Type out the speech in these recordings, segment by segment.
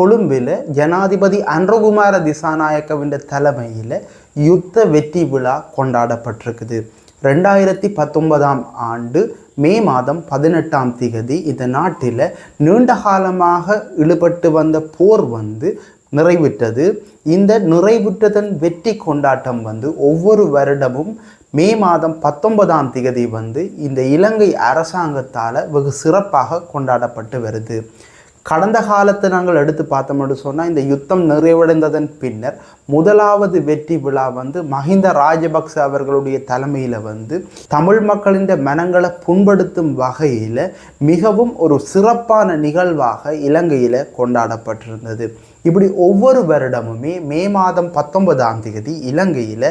கொழும்பில் ஜனாதிபதி அன்றகுமார திசாநாயக்கவின் தலைமையில் யுத்த வெற்றி விழா கொண்டாடப்பட்டிருக்குது. ரெண்டாயிரத்தி பத்தொன்பதாம் ஆண்டு மே மாதம் பதினெட்டாம் திகதி இந்த நாட்டில் நீண்ட காலமாக இழுபட்டு வந்த போர் வந்து நிறைவுற்றது. இந்த நிறைவுற்றதன் வெற்றி கொண்டாட்டம் வந்து ஒவ்வொரு வருடமும் மே மாதம் பத்தொன்பதாம் திகதி வந்து இந்த இலங்கை அரசாங்கத்தால் வெகு சிறப்பாக கொண்டாடப்பட்டு வருது. கடந்த காலத்தை நாங்கள் எடுத்து பார்த்தோம்னு சொன்னால் இந்த யுத்தம் நிறைவடைந்ததன் பின்னர் முதலாவது வெற்றி விழா வந்து மஹிந்த ராஜபக்ச அவர்களுடைய தலைமையில் வந்து தமிழ் மக்களின் மனங்களை புண்படுத்தும் வகையில் மிகவும் ஒரு சிறப்பான நிகழ்வாக இலங்கையில் கொண்டாடப்பட்டிருந்தது. இப்படி ஒவ்வொரு வருடமுமே மே மாதம் பத்தொன்பதாம் தேதி இலங்கையில்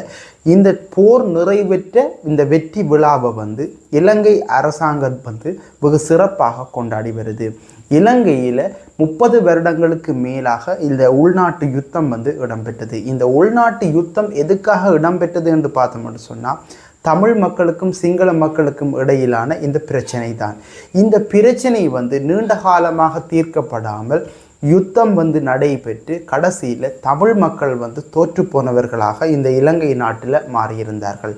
இந்த போர் நிறைவேற்ற இந்த வெற்றி விழாவை வந்து இலங்கை அரசாங்கம் வந்து வெகு சிறப்பாக கொண்டாடி வருது. இலங்கையில் முப்பது வருடங்களுக்கு மேலாக இந்த உள்நாட்டு யுத்தம் வந்து இடம்பெற்றது. இந்த உள்நாட்டு யுத்தம் எதுக்காக இடம்பெற்றது என்று பார்த்தோம்னு சொன்னால் தமிழ் மக்களுக்கும் சிங்கள மக்களுக்கும் இடையிலான இந்த பிரச்சனை தான் இந்த பிரச்சனை வந்து நீண்ட காலமாக தீர்க்கப்படாமல் யுத்தம் வந்து நடைபெற்று கடைசியில் தமிழ் மக்கள் வந்து தோற்று போனவர்களாக இந்த இலங்கை நாட்டில் மாறியிருந்தார்கள்.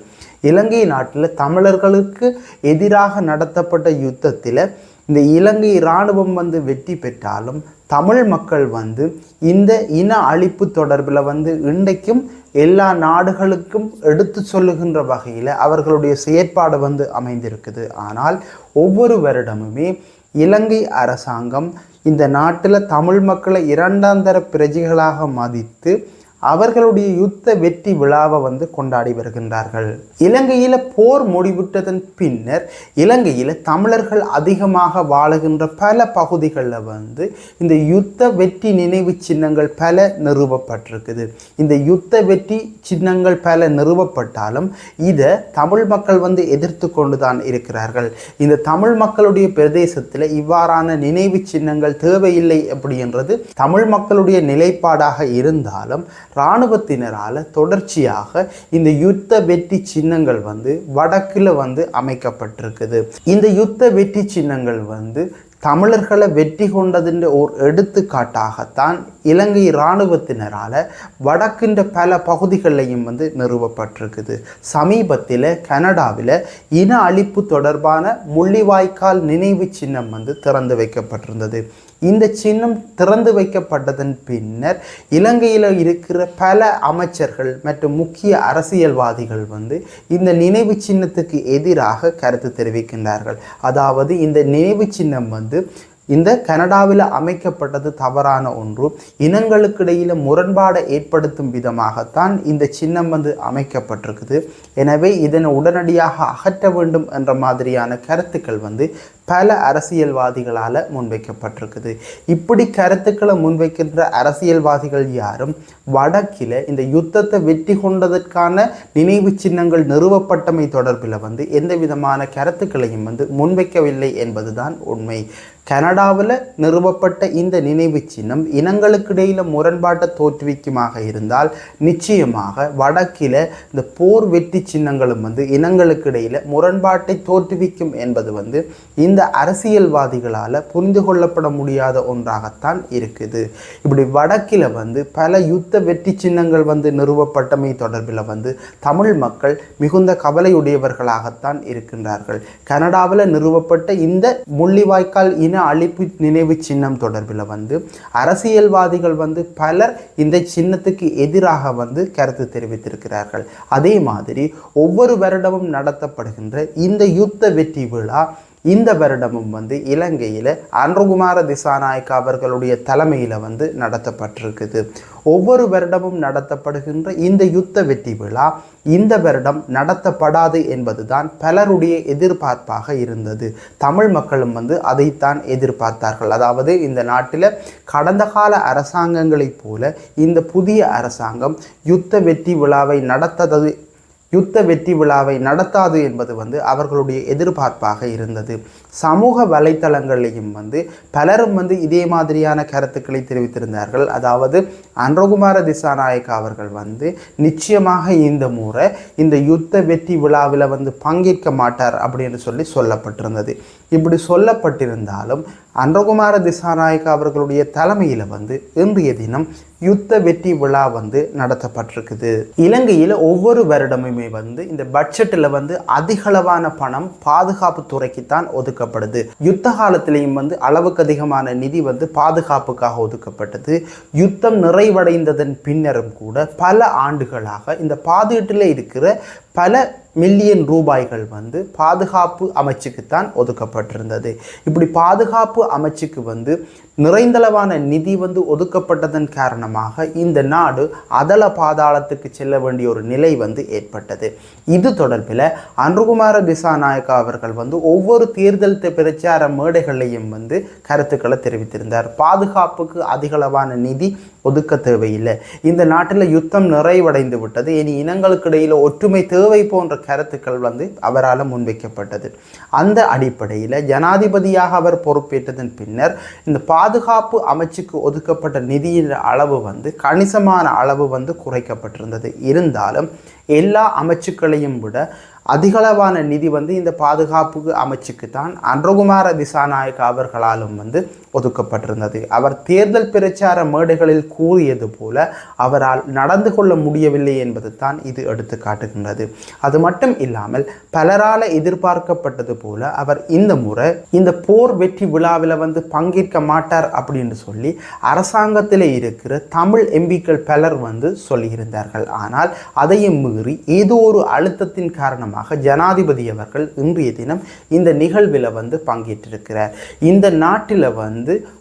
இலங்கை நாட்டில் தமிழர்களுக்கு எதிராக நடத்தப்பட்ட யுத்தத்தில் இந்த இலங்கை இராணுவம் வந்து வெற்றி பெற்றாலும் தமிழ் மக்கள் வந்து இந்த இன அழிப்பு தொடர்பில் வந்து இன்றைக்கும் எல்லா நாடுகளுக்கும் எடுத்து சொல்லுகின்ற வகையில் அவர்களுடைய செயற்பாடு வந்து அமைந்திருக்குது. ஆனால் ஒவ்வொரு வருடமுமே இலங்கை அரசாங்கம் இந்த நாட்டில் தமிழ் மக்களை இரண்டாந்தர பிரஜைகளாக மதித்து அவர்களுடைய யுத்த வெற்றி விழாவை வந்து கொண்டாடி வருகின்றார்கள். இலங்கையில் போர் முடிவிட்டதன் பின்னர் இலங்கையில் தமிழர்கள் அதிகமாக வாழுகின்ற பல பகுதிகளில் வந்து இந்த யுத்த வெற்றி நினைவு சின்னங்கள் பல நிறுவப்பட்டிருக்குது. இந்த யுத்த வெற்றி சின்னங்கள் பல நிறுவப்பட்டாலும் இதை தமிழ் மக்கள் வந்து எதிர்த்து கொண்டு தான் இருக்கிறார்கள். இந்த தமிழ் மக்களுடைய பிரதேசத்தில் இவ்வாறான நினைவு சின்னங்கள் தேவையில்லை அப்படின்றது தமிழ் மக்களுடைய நிலைப்பாடாக இருந்தாலும் இராணுவத்தினரால் தொடர்ச்சியாக இந்த யுத்த வெற்றி சின்னங்கள் வந்து வடக்கில் வந்து அமைக்கப்பட்டிருக்குது. இந்த யுத்த வெற்றி சின்னங்கள் வந்து தமிழர்களை வெற்றி கொண்டதின் ஒரு எடுத்துக்காட்டாகத்தான் இலங்கை இராணுவத்தினரால் வடக்கின்ற பல பகுதிகளையும் வந்து நிறுவப்பட்டிருக்குது. சமீபத்தில் கனடாவில் இன அழிப்பு தொடர்பான முள்ளிவாய்க்கால் நினைவு சின்னம் வந்து திறந்து வைக்கப்பட்டிருந்தது. இந்த சின்னம் திறந்து வைக்கப்பட்டதன் பின்னர் இலங்கையில் இருக்கிற பல அமைச்சர்கள் மற்றும் முக்கிய அரசியல்வாதிகள் வந்து இந்த நினைவு சின்னத்துக்கு எதிராக கருத்து தெரிவிக்கின்றார்கள். அதாவது இந்த நினைவு சின்னம் வந்து இந்த கனடாவில் அமைக்கப்பட்டது தவறான ஒன்று. இனங்களுக்கிடையில் முரண்பாடை ஏற்படுத்தும் விதமாகத்தான் இந்த சின்னம் வந்து அமைக்கப்பட்டிருக்குது. எனவே இதனை உடனடியாக அகற்ற வேண்டும் என்ற மாதிரியான கருத்துக்கள் வந்து பல அரசியல்வாதிகளால் முன்வைக்கப்பட்டிருக்குது. இப்படி கருத்துக்களை முன்வைக்கின்ற அரசியல்வாதிகள் யாரும் வடக்கில் இந்த யுத்தத்தை வெற்றி கொண்டதற்கான நினைவு சின்னங்கள் நிறுவப்பட்டமை தொடர்பில் வந்து எந்த விதமான கருத்துக்களையும் வந்து முன்வைக்கவில்லை என்பதுதான் உண்மை. கனடாவில் நிறுவப்பட்ட இந்த நினைவு சின்னம் இனங்களுக்கிடையில் முரண்பாட்டை தோற்றுவிக்குமாக இருந்தால் நிச்சயமாக வடக்கில் இந்த போர் வெற்றி சின்னங்களும் வந்து இனங்களுக்கிடையில் முரண்பாட்டை தோற்றுவிக்கும் என்பது வந்து இந்த அரசியல்வாதிகளால் புரிந்து கொள்ளப்பட முடியாத ஒன்றாகத்தான் இருக்குது. இப்படி வடக்கில் வந்து பல யுத்த வெற்றி சின்னங்கள் வந்து நிறுவப்பட்டமை தொடர்பில் வந்து தமிழ் மக்கள் மிகுந்த கவலையுடையவர்களாகத்தான் இருக்கின்றார்கள். கனடாவில் நிறுவப்பட்ட இந்த முள்ளிவாய்க்கால் இன அழிப்பு நினைவு சின்னம் தொடர்பில் வந்து அரசியல்வாதிகள் வந்து பலர் இந்த சின்னத்துக்கு எதிராக வந்து கருத்து தெரிவித்திருக்கிறார்கள். அதே மாதிரி ஒவ்வொரு வருடமும் நடத்தப்படுகின்ற இந்த யுத்த வெற்றி விழா இந்த வருடமும் வந்து இலங்கையில் அன்றுகுமார திசாநாயக் அவர்களுடைய தலைமையில் வந்து நடத்தப்பட்டிருக்குது. ஒவ்வொரு வருடமும் நடத்தப்படுகின்ற இந்த யுத்த வெற்றி விழா இந்த வருடம் நடத்தப்படாது என்பதுதான் பலருடைய எதிர்பார்ப்பாக இருந்தது. தமிழ் மக்களும் வந்து அதைத்தான் எதிர்பார்த்தார்கள். அதாவது இந்த நாட்டில் கடந்த கால அரசாங்கங்களைப் போல இந்த புதிய அரசாங்கம் யுத்த வெற்றி விழாவை நடத்தது யுத்த வெற்றி விழாவை நடத்தாது என்பது வந்து அவர்களுடைய எதிர்பார்ப்பாக இருந்தது. சமூக வலைத்தளங்களிலையும் வந்து பலரும் வந்து இதே மாதிரியான கருத்துக்களை தெரிவித்திருந்தார்கள். அதாவது அன்றகுமார திசாநாயக்கா அவர்கள் வந்து நிச்சயமாக இந்த முறை இந்த யுத்த வெற்றி விழாவில் வந்து பங்கேற்க மாட்டார் அப்படின்னு சொல்லி சொல்லப்பட்டிருந்தது. இப்படி சொல்லப்பட்டிருந்தாலும் அன்றகுமார திசாநாயக்க அவர்களுடைய தலைமையில் வந்து இன்றைய தினம் யுத்த வெற்றி விழா வந்து நடத்தப்பட்டிருக்குது. இலங்கையில் ஒவ்வொரு வருடமுமே வந்து இந்த பட்ஜெட்டில் வந்து அதிகளவான பணம் பாதுகாப்பு துறைக்கு தான் ஒதுக்கப்படுது யுத்த காலத்திலையும் வந்து அளவுக்கு அதிகமான நிதி வந்து பாதுகாப்புக்காக ஒதுக்கப்பட்டது. யுத்தம் நிறைவடைந்ததன் பின்னரும் கூட பல ஆண்டுகளாக இந்த பாதுகாட்டில் இருக்கிற பல மில்லியன் ரூபாய்கள் வந்து பாதுகாப்பு அமைச்சுக்குத்தான் ஒதுக்கப்பட்டிருந்தது. இப்படி பாதுகாப்பு அமைச்சுக்கு வந்து நிறைந்தளவான நிதி வந்து ஒதுக்கப்பட்டதன் காரணமாக இந்த நாடு அதல பாதாளத்துக்கு செல்ல வேண்டிய ஒரு நிலை வந்து ஏற்பட்டது. இது தொடர்பில் அன்றுகுமார திசாநாயக்கா அவர்கள் வந்து ஒவ்வொரு தேர்தல் பிரச்சார மேடைகளையும் வந்து கருத்துக்களை தெரிவித்திருந்தார். பாதுகாப்புக்கு அதிகளவான நிதி ஒதுக்க தேவையில்லை. இந்த நாட்டில் யுத்தம் நிறைவடைந்து விட்டது. இனி இனங்களுக்கு இடையில் ஒற்றுமை தேவை போன்ற கருத்துக்கள் வந்து அவரால் முன்வைக்கப்பட்டது. அந்த அடிப்படையில் ஜனாதிபதியாக அவர் பொறுப்பேற்றதன் பின்னர் இந்த பாதுகாப்பு அமைச்சுக்கு ஒதுக்கப்பட்ட நிதியின் அளவு வந்து கணிசமான அளவு வந்து குறைக்கப்பட்டிருந்தது. இருந்தாலும் எல்லா அமைச்சுக்களையும் விட அதிகளவான நிதி வந்து இந்த பாதுகாப்புக்கு அமைச்சுக்கு தான். அன்றகுமார திசாநாயக் அவர்களாலும் வந்து ஒதுக்கப்பட்டிருந்தது. அவர் தேர்தல் பிரச்சார மேடைகளில் கூறியது போல அவரால் நடந்து கொள்ள முடியவில்லை என்பது தான் இது எடுத்து காட்டுகின்றது. அது மட்டும் இல்லாமல் பலரால எதிர்பார்க்கப்பட்டது போல அவர் இந்த முறை இந்த போர் வெற்றி விழாவில் வந்து பங்கேற்க மாட்டார் அப்படின்னு சொல்லி அரசாங்கத்தில் இருக்கிற தமிழ் எம்பிக்கள் பலர் வந்து சொல்லியிருந்தார்கள். ஆனால் அதையும் மீறி ஏதோ ஒரு அழுத்தத்தின் காரணமாக ஜனாதிபதி அவர்கள் இன்றைய தினம் இந்த நிகழ்வில் வந்து பங்கேற்றிருக்கிறார். இந்த நாட்டில் வந்து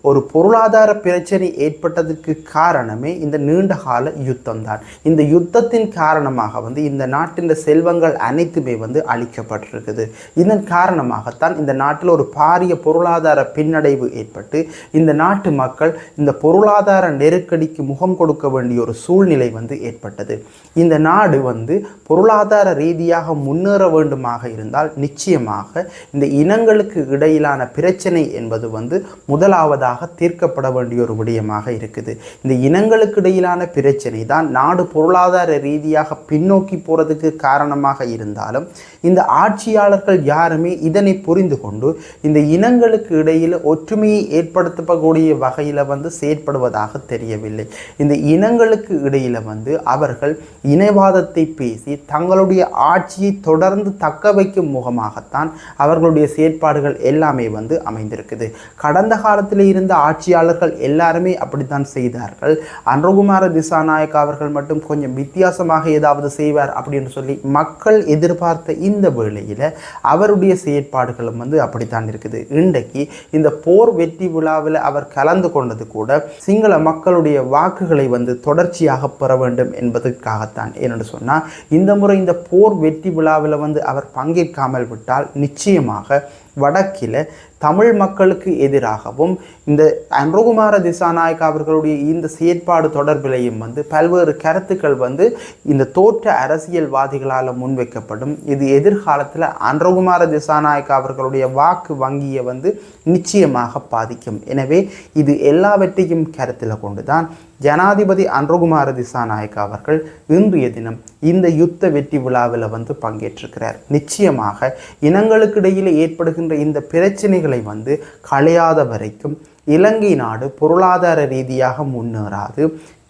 ஒரு பொருளாதார பிரச்சனை ஏற்பட்டதற்கு காரணமே இந்த நீண்ட கால யுத்தம் தான் இந்த யுத்தத்தின் காரணமாக வந்து இந்த நாட்டின் செல்வங்கள் அனைத்துமே வந்து அழிக்கப்பட்டிருக்குது. இதன் காரணமாகத்தான் இந்த நாட்டில் ஒரு பாரிய பொருளாதார பின்னடைவு ஏற்பட்டு இந்த நாட்டு மக்கள் இந்த பொருளாதார நெருக்கடிக்கு முகம் கொடுக்க வேண்டிய ஒரு சூழ்நிலை வந்து ஏற்பட்டது. இந்த நாடு வந்து பொருளாதார ரீதியாக முன்னேற வேண்டுமாக இருந்தால் நிச்சயமாக இந்த இனங்களுக்கு இடையிலான பிரச்சனை என்பது வந்து முதல் முதலாவதாக தீர்க்கப்பட வேண்டிய ஒரு விடயமாக இருக்குது. இந்த இனங்களுக்கு இடையிலான பிரச்சனை தான் நாடு பொருளாதார ரீதியாக பின்னோக்கி போகிறதுக்கு காரணமாக இருந்தாலும் இந்த ஆட்சியாளர்கள் யாருமே இதனை புரிந்து கொண்டு இந்த இனங்களுக்கு இடையில் ஒற்றுமையை ஏற்படுத்தக்கூடிய வகையில் வந்து செயற்படுவதாக தெரியவில்லை. இந்த இனங்களுக்கு இடையில் வந்து அவர்கள் இனவாதத்தை பேசி தங்களுடைய ஆட்சியை தொடர்ந்து தக்க வைக்கும் முகமாகத்தான் அவர்களுடைய செயற்பாடுகள் எல்லாமே வந்து அமைந்திருக்குது. கடந்த கால காலத்தில் இருந்த ஆட்சியாளர்கள் எல்லாருமே அப்படித்தான் செய்தார்கள். அன்றகுமார திசாநாயக் அவர்கள் மட்டும் கொஞ்சம் வித்தியாசமாக ஏதாவது செய்வார் அப்படின்னு சொல்லி மக்கள் எதிர்பார்த்த இந்த வேளையில் அவருடைய செயற்பாடுகளும் வந்து அப்படித்தான் இருக்குது. இன்றைக்கு இந்த போர் வெற்றி விழாவில் அவர் கலந்து கொண்டது கூட சிங்கள மக்களுடைய வாக்குகளை வந்து தொடர்ச்சியாக பெற வேண்டும் என்பதற்காகத்தான். என்னென்னு சொன்னால் இந்த முறை இந்த போர் வெற்றி விழாவில் வந்து அவர் பங்கேற்காமல் விட்டால் நிச்சயமாக வடக்கில் தமிழ் மக்களுக்கு எதிராகவும் இந்த அன்ருகுமார திசாநாயக் அவர்களுடைய இந்த செயற்பாடு தொடர்பிலையும் வந்து பல்வேறு கருத்துக்கள் வந்து இந்த தோற்ற அரசியல்வாதிகளால் முன்வைக்கப்படும். இது எதிர்காலத்தில் அன்ருகுமார திசாநாயக் அவர்களுடைய வாக்கு வங்கியை வந்து நிச்சயமாக பாதிக்கும். எனவே இது எல்லாவற்றையும் கருத்தில் கொண்டு தான் ஜனாதிபதி அன்ருகுமார திசாநாயக் அவர்கள் இன்றைய தினம் இந்த யுத்த வெற்றி விழாவில் வந்து பங்கேற்றிருக்கிறார். நிச்சயமாக இனங்களுக்கிடையில் ஏற்படுகின்ற இந்த பிரச்சனைகளை வந்து களையாத வரைக்கும் இலங்கை நாடு பொருளாதார ரீதியாக முன்னேறாது.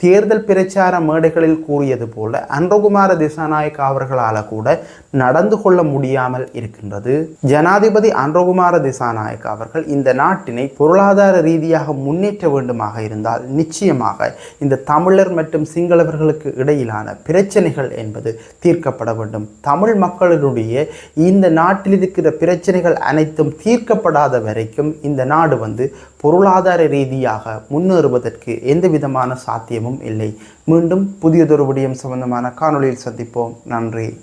தேர்தல் பிரச்சார மேடைகளில் கூறியது போல அன்றகுமார திசாநாயக் அவர்களால் கூட நடந்து கொள்ள முடியாமல் இருக்கின்றது. ஜனாதிபதி அன்றகுமார திசாநாயக் அவர்கள் இந்த நாட்டினை பொருளாதார ரீதியாக முன்னேற்ற வேண்டுமாக இருந்தால் நிச்சயமாக இந்த தமிழர் மற்றும் சிங்களவர்களுக்கு இடையிலான பிரச்சனைகள் என்பது தீர்க்கப்பட வேண்டும். தமிழ் மக்களினுடைய இந்த நாட்டில் இருக்கிற பிரச்சனைகள் அனைத்தும் தீர்க்கப்படாத வரைக்கும் இந்த நாடு வந்து பொருளாதார ரீதியாக முன்னேறுவதற்கு எந்த விதமான சாத்தியமும் இல்லை. மீண்டும் புதியதொரு விடயம் சம்பந்தமான காணொளியில் சந்திப்போம். நன்றி.